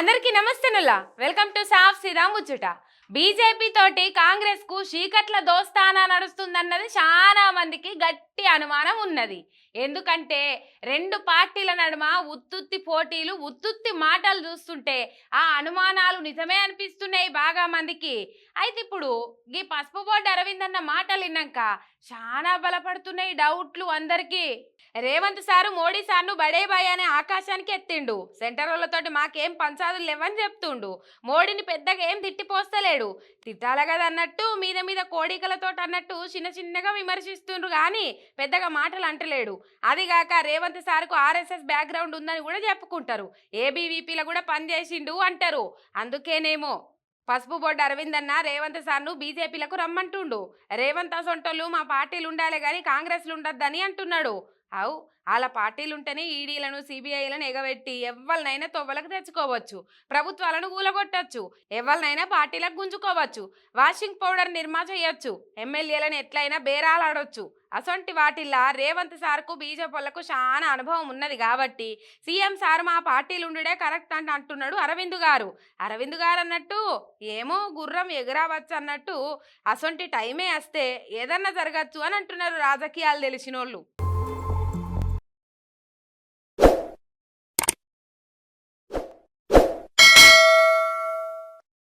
అందరికీ నమస్తే నమస్తేనుల్లా welcome to సాఫ్ సిరా ముచ్చుట. బీజేపీ తోటి కాంగ్రెస్కు చీకట్ల దోస్తానా నడుస్తుందన్నది చాలా మందికి గట్టి అనుమానం ఉన్నది. ఎందుకంటే రెండు పార్టీల నడుమ ఉత్తుత్తి పోటీలు ఉత్తుత్తి మాటలు చూస్తుంటే ఆ అనుమానాలు నిజమే అనిపిస్తున్నాయి బాగా మందికి. అయితే ఇప్పుడు ఈ పసుపు బోర్డు అరవింద్ అన్న మాటలు విన్నాక చాలా బలపడుతున్నాయి డౌట్లు అందరికీ. రేవంత్ సారు మోడీ సార్ను బడే బాయ్ అనే ఆకాశానికి ఎత్తిండు. సెంటర్ వాళ్ళతోటి మాకేం పంచాదులు లేవని చెప్తుండు. మోడీని పెద్దగా ఏం తిట్టిపోస్తలేడు తిట్టాల కదా అన్నట్టు మీద మీద కోడికలతో అన్నట్టు చిన్న చిన్నగా విమర్శిస్తుండ్రు కానీ పెద్దగా మాటలు అంటలేడు. అదిగాక రేవంత్ సార్కు ఆర్ఎస్ఎస్ బ్యాక్గ్రౌండ్ ఉందని కూడా చెప్పుకుంటారు. ఏబీవీపీలో కూడా పనిచేసిండు అంటారు. అందుకేనేమో పసుపు బోర్డు అరవింద్ అన్న రేవంత్ సార్ను బీజేపీలకు రమ్మంటుండు. రేవంత్ అసొంటోళ్ళు మా పార్టీలు ఉండాలి కానీ కాంగ్రెస్లు ఉండొద్దని అంటున్నాడు. అవు వాళ్ళ పార్టీలు ఉంటేనే ఈడీలను సిబిఐలను ఎగబెట్టి ఎవరినైనా తొవ్వలకు తెచ్చుకోవచ్చు. ప్రభుత్వాలను కూలగొట్టచ్చు ఎవరినైనా పార్టీలకు గుంజుకోవచ్చు. వాషింగ్ పౌడర్ నిర్మా చేయొచ్చు. ఎమ్మెల్యేలను ఎట్లయినా బేరాలాడొచ్చు. అసొంటి వాటిల్లా రేవంత్ సార్కు బీజేపీలకు చాలా అనుభవం ఉన్నది కాబట్టి సీఎం సార్ మా పార్టీలు ఉండుడే కరెక్ట్ అంట అంటున్నాడు అరవింద్ గారు. అరవింద్ గారు అన్నట్టు ఏమో గుర్రం ఎగరావచ్చు అన్నట్టు అసొంటి టైమే వస్తే ఏదన్నా జరగచ్చు అని అంటున్నారు రాజకీయాలు తెలిసినోళ్ళు.